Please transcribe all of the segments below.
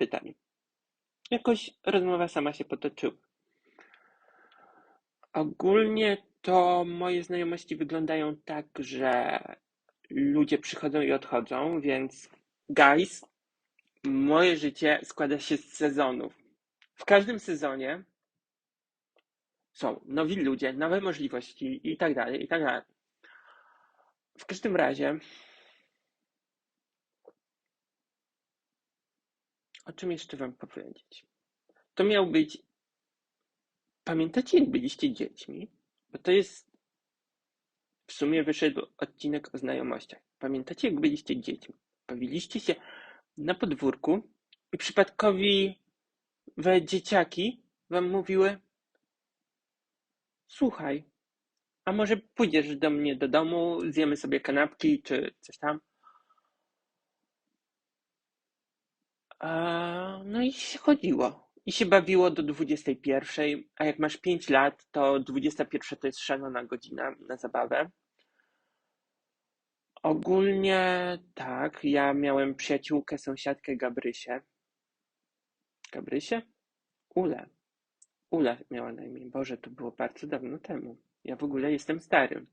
pytań. Jakoś rozmowa sama się potoczyła. Ogólnie to moje znajomości wyglądają tak, że ludzie przychodzą i odchodzą, więc guys, moje życie składa się z sezonów. W każdym sezonie są nowi ludzie, nowe możliwości i tak dalej, i tak dalej. W każdym razie, o czym jeszcze wam powiedzieć? To miał być. Pamiętacie, jak byliście dziećmi? Bo to jest. W sumie wyszedł odcinek o znajomościach. Pamiętacie, jak byliście dziećmi? Bawiliście się na podwórku i przypadkowi we dzieciaki wam mówiły: Słuchaj, a może pójdziesz do mnie do domu, zjemy sobie kanapki czy coś tam? No i się chodziło. I się bawiło do 21, a jak masz 5 lat, to 21 to jest szalona godzina na zabawę. Ogólnie tak, ja miałem przyjaciółkę, sąsiadkę Gabrysię. Gabrysię? Ule. Ula miała na imię. Boże, to było bardzo dawno temu. Ja w ogóle jestem stary.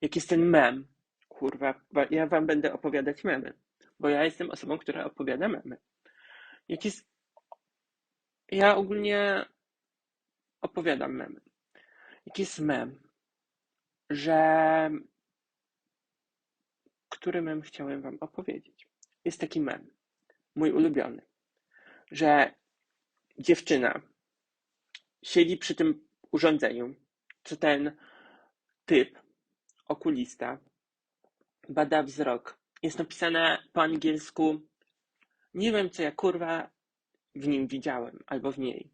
Jak jest ten mem? Kurwa, ja wam będę opowiadać memy. Bo ja jestem osobą, która opowiada memy. Jak jest... Ja ogólnie opowiadam memy. Jak jest mem, że... Który mem chciałem wam opowiedzieć? Jest taki mem, mój ulubiony, że dziewczyna siedzi przy tym urządzeniu, co ten typ, okulista, bada wzrok. Jest napisane po angielsku. Nie wiem, co ja kurwa w nim widziałem, albo w niej.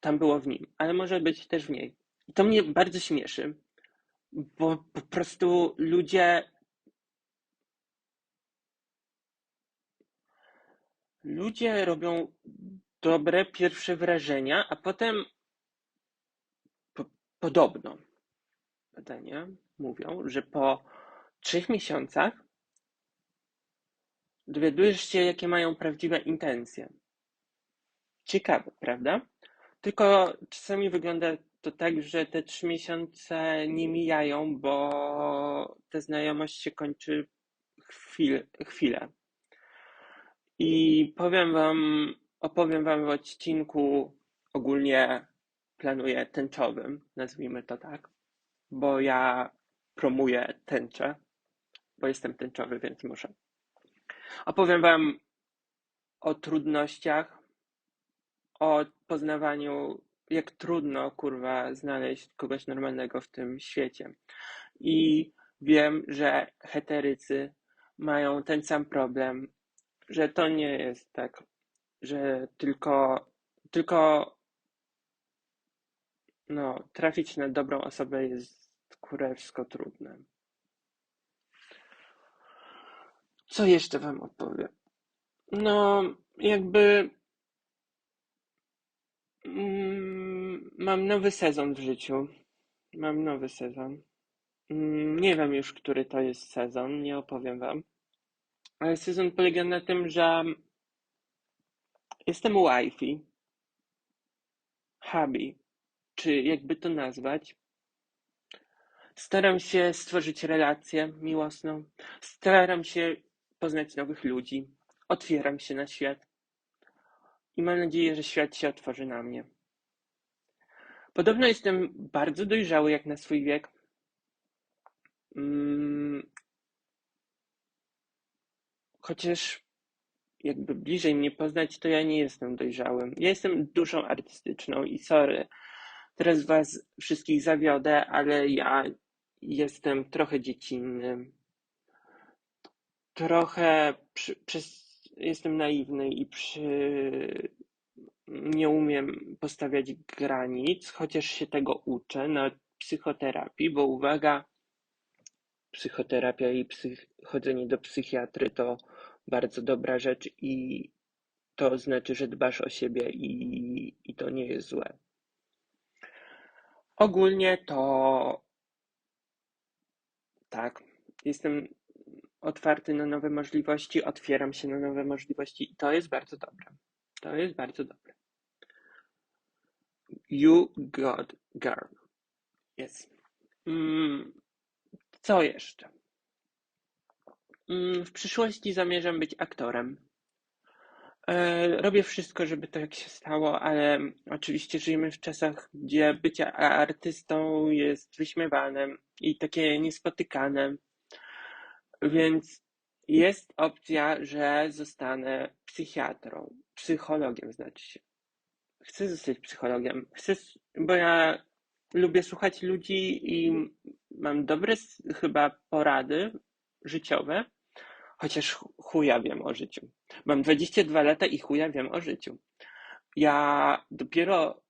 Tam było w nim, ale może być też w niej. I to mnie bardzo śmieszy, bo po prostu ludzie. Ludzie robią dobre pierwsze wrażenia, a potem po, podobno badania mówią, że po trzech miesiącach dowiadujesz się, jakie mają prawdziwe intencje. Ciekawe, prawda? Tylko czasami wygląda to tak, że te trzy miesiące nie mijają, bo ta znajomość się kończy chwil, chwilę. I powiem wam, opowiem wam w odcinku ogólnie planuję tęczowym, nazwijmy to tak, bo ja promuję tęczę, bo jestem tęczowy, więc muszę. Opowiem wam o trudnościach, o poznawaniu, jak trudno, kurwa, znaleźć kogoś normalnego w tym świecie. I wiem, że heterycy mają ten sam problem, że to nie jest tak, że tylko, tylko no, trafić na dobrą osobę jest kurewsko trudne. Co jeszcze wam odpowiem? No, jakby mm, mam nowy sezon w życiu. Mam nowy sezon. Mm, nie wiem już, który to jest sezon, nie opowiem wam. Ale sezon polega na tym, że jestem wifi, hubby, czy jakby to nazwać. Staram się stworzyć relację miłosną. Staram się poznać nowych ludzi. Otwieram się na świat. I mam nadzieję, że świat się otworzy na mnie. Podobno jestem bardzo dojrzały jak na swój wiek. Mm. Chociaż jakby bliżej mnie poznać, to ja nie jestem dojrzałym. Ja jestem duszą artystyczną i sorry, teraz was wszystkich zawiodę, ale ja jestem trochę dziecinny. Trochę przy, przez, jestem naiwny i przy, nie umiem postawiać granic, chociaż się tego uczę na psychoterapii, bo uwaga, psychoterapia i psych, chodzenie do psychiatry to bardzo dobra rzecz i to znaczy, że dbasz o siebie i, i to nie jest złe. Ogólnie to tak, jestem otwarty na nowe możliwości, otwieram się na nowe możliwości i to jest bardzo dobre. To jest bardzo dobre. You got girl. Yes. Mm, co jeszcze? Mm, w przyszłości zamierzam być aktorem. E, robię wszystko, żeby tak się stało, ale oczywiście żyjemy w czasach, gdzie bycie artystą jest wyśmiewane i takie niespotykane. Więc jest opcja, że zostanę psychiatrą, psychologiem znaczy się. Chcę zostać psychologiem, chcę, bo ja lubię słuchać ludzi i mam dobre chyba porady życiowe, chociaż chuja wiem o życiu. Mam 22 lata i chuja wiem o życiu. Ja dopiero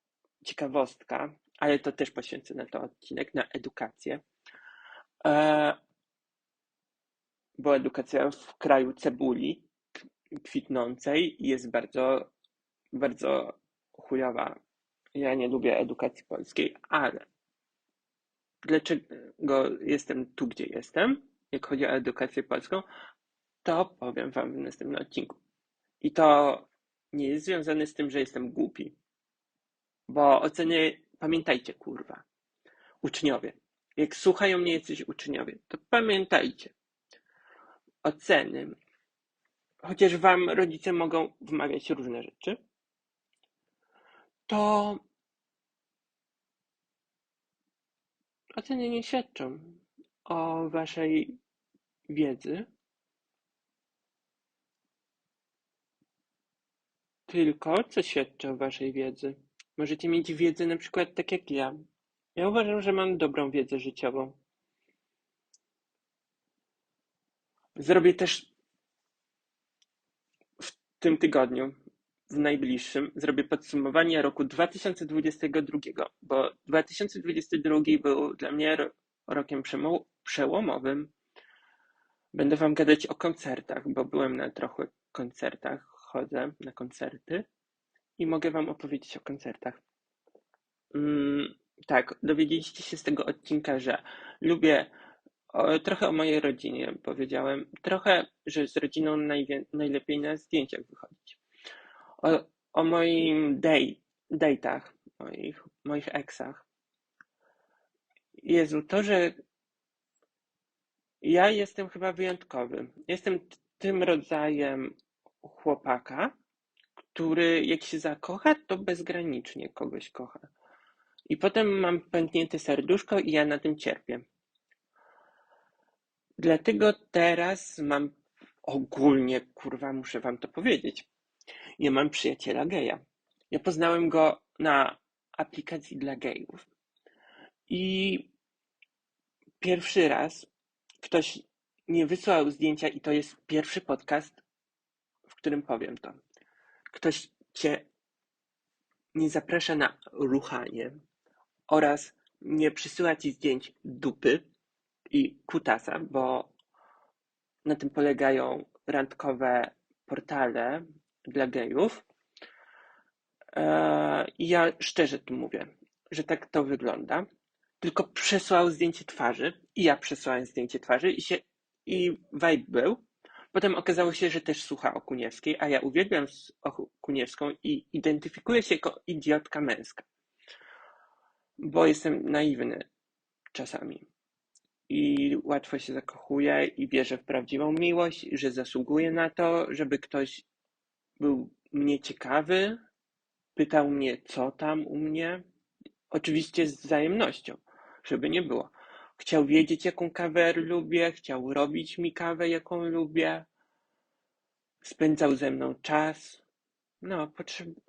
ciekawostka, ale to też poświęcę na to odcinek, na edukację. Bo edukacja w kraju cebuli kwitnącej jest bardzo, bardzo chujowa. Ja nie lubię edukacji polskiej, ale dlaczego jestem tu, gdzie jestem, jak chodzi o edukację polską, to powiem Wam w następnym odcinku. I to nie jest związane z tym, że jestem głupi. Bo oceny, pamiętajcie, kurwa, uczniowie. Jak słuchają mnie jacyś uczniowie, to pamiętajcie. Oceny, chociaż Wam rodzice mogą wmawiać różne rzeczy, to oceny nie świadczą o Waszej wiedzy, Tylko co świadczy o waszej wiedzy? Możecie mieć wiedzę na przykład tak jak ja. Ja uważam, że mam dobrą wiedzę życiową. Zrobię też w tym tygodniu, w najbliższym, zrobię podsumowanie roku 2022, bo 2022 był dla mnie rokiem przełomowym. Będę wam gadać o koncertach, bo byłem na trochę koncertach chodzę na koncerty i mogę Wam opowiedzieć o koncertach. Mm, tak, dowiedzieliście się z tego odcinka, że lubię trochę o mojej rodzinie powiedziałem, trochę, że z rodziną najlepiej na zdjęciach wychodzić. O, o moim date, date'ach, moich, moich eksach. Jezu, to, że ja jestem chyba wyjątkowy. Jestem tym rodzajem chłopaka, który jak się zakocha, to bezgranicznie kogoś kocha. I potem mam pęknięte serduszko i ja na tym cierpię. Dlatego teraz mam ogólnie, kurwa, muszę wam to powiedzieć. Ja mam przyjaciela geja. Ja poznałem go na aplikacji dla gejów. I pierwszy raz ktoś nie wysłał zdjęcia i to jest pierwszy podcast, którym powiem to. Ktoś cię nie zaprasza na ruchanie oraz nie przysyła ci zdjęć dupy i kutasa, bo na tym polegają randkowe portale dla gejów. Eee, I ja szczerze tu mówię, że tak to wygląda. Tylko przesłał zdjęcie twarzy i ja przesłałem zdjęcie twarzy i się i vibe był, Potem okazało się, że też słucha Okuniewskiej, a ja uwielbiam Okuniewską i identyfikuję się jako idiotka męska. Bo jestem naiwny czasami. I łatwo się zakochuję i wierzę w prawdziwą miłość, że zasługuję na to, żeby ktoś był mnie ciekawy, pytał mnie, co tam u mnie. Oczywiście z wzajemnością, żeby nie było. Chciał wiedzieć, jaką kawę lubię, chciał robić mi kawę, jaką lubię. Spędzał ze mną czas. No,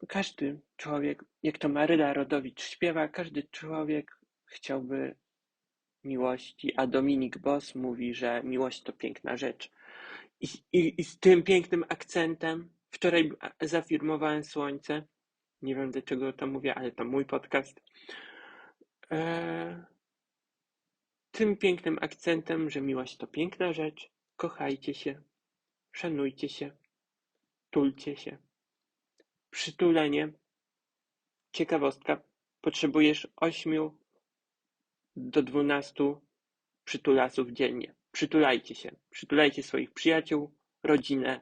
każdy człowiek, jak to Maryla Rodowicz śpiewa, każdy człowiek chciałby miłości, a Dominik Boss mówi, że miłość to piękna rzecz. I, i, i z tym pięknym akcentem wczoraj zafirmowałem słońce. Nie wiem dlaczego to mówię, ale to mój podcast. Eee, tym pięknym akcentem, że miłość to piękna rzecz, kochajcie się, szanujcie się, tulcie się. Przytulenie. Ciekawostka. Potrzebujesz ośmiu do dwunastu przytulasów dziennie. przytulajcie się. Przytulajcie swoich przyjaciół, rodzinę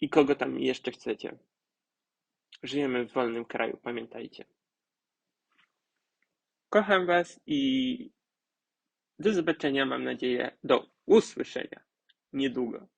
i kogo tam jeszcze chcecie. Żyjemy w wolnym kraju, pamiętajcie. Kocham Was i do zobaczenia, mam nadzieję, do usłyszenia niedługo.